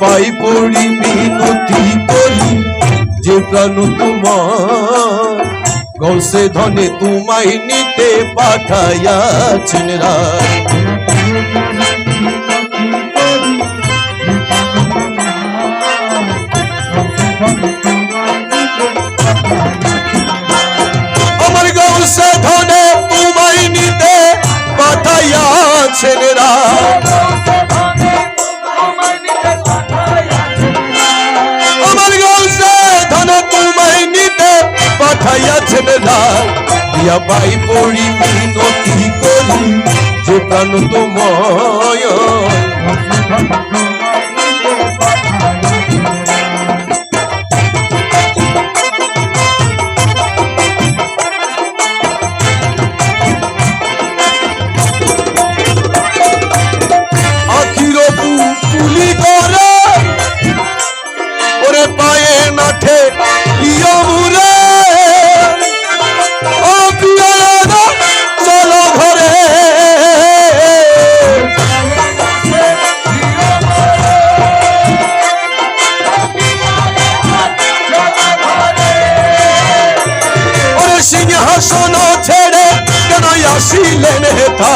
পাই পড়ি, মিনতি করি, যে প্রাণ তোমার। গৌসে ধনে তোমায় নিতে পাঠাইয়াছেন রায় আমার গৌসে ধনে তোমায় নিতে পাঠাইয়াছেন রায় রায় ইয়া পাই পড়ি মিনতি করি? যে প্রাণ তোমায়। সিংহাসন ছেড়ে কেন আসিলেন হেথা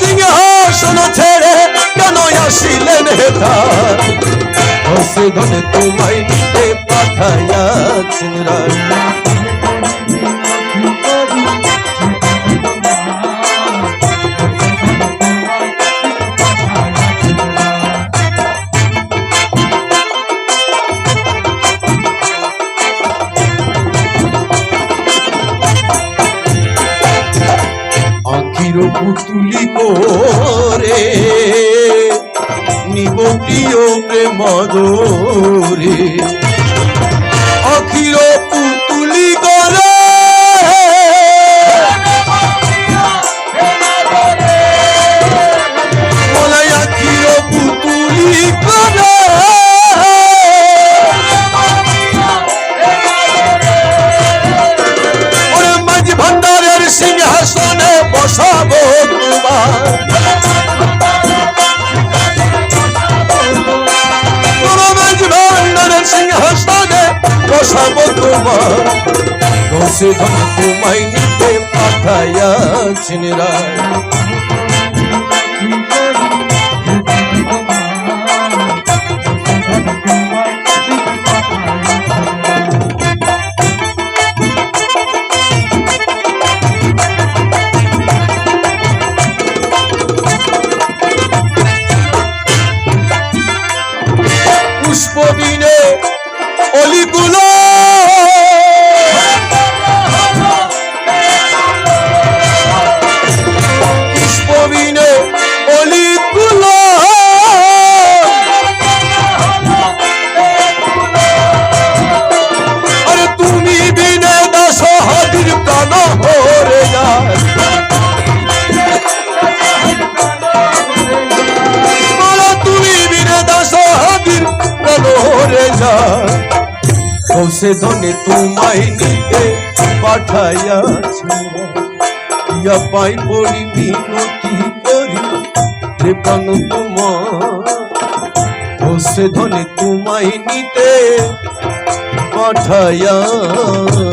সিংহাসন ছেড়ে কেন আসিলেন হেথা ও সে ধনে তোমায় নিতে পাঠাইয়াছেন আখির পুতুলি করে। নিব প্রিয় প্রেম দরে অখিল পুতুলি সিংহাসনে বসাব তোমার রসিধন ধন তোমায় নিতে পাঠাইয়াছেন রায়। পুষ্পবিনে অলিগুলো যায় কৌশে ধনে তোমায় নিয়ে পাঠাইয়াছে। ইয়া পাই পড়ি মিনতি করি রে প্রাণ তোমার কৌশে ধনে তোমায় নিতে পাঠাইয়াছে।